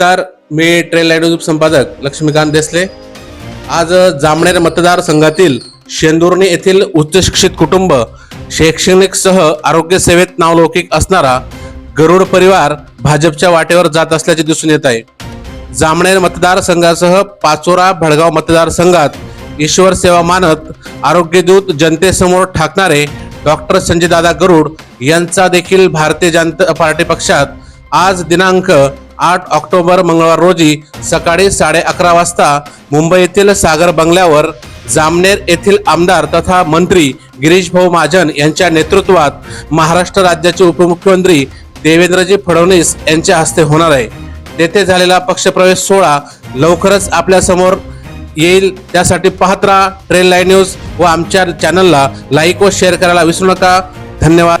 नमस्कार मी trail line संपादक लक्ष्मीकांत देसले. आज जामनेर मतदारसंघातील शेंदुर्णी येथील उच्च शिक्षित कुटुंब शैक्षणिक सह आरोग्य सेवेत नावलौकिक असणारा गरुड परिवार भाजपच्या वाटेवर जात असल्याचे दिसून येत आहे. जामनेर मतदारसंघासह पाचोरा भडगाव मतदारसंघात ईश्वर सेवा मानत आरोग्यदूत जनतेसमोर ठाकणारे डॉक्टर संजयदादा गरुड यांचा देखील भारतीय जनता पार्टी पक्षात आज दिनांक आठ ऑक्टोबर मंगळवार रोजी सकाळी साडे अकरा वाजता मुंबईतील सागर बंगल्यावर जामनेर येथील आमदार तथा मंत्री गिरीश भाऊ महाजन यांच्या नेतृत्वात महाराष्ट्र राज्याचे उपमुख्यमंत्री देवेंद्रजी फडणवीस यांच्या हस्ते होणार आहे. तेथे झालेला पक्षप्रवेश सोहळा लवकरच आपल्यासमोर येईल. त्यासाठी पाहत राहा ट्रेन लाईन न्यूज व आमच्या चॅनलला लाईक व शेअर करायला विसरू नका. धन्यवाद.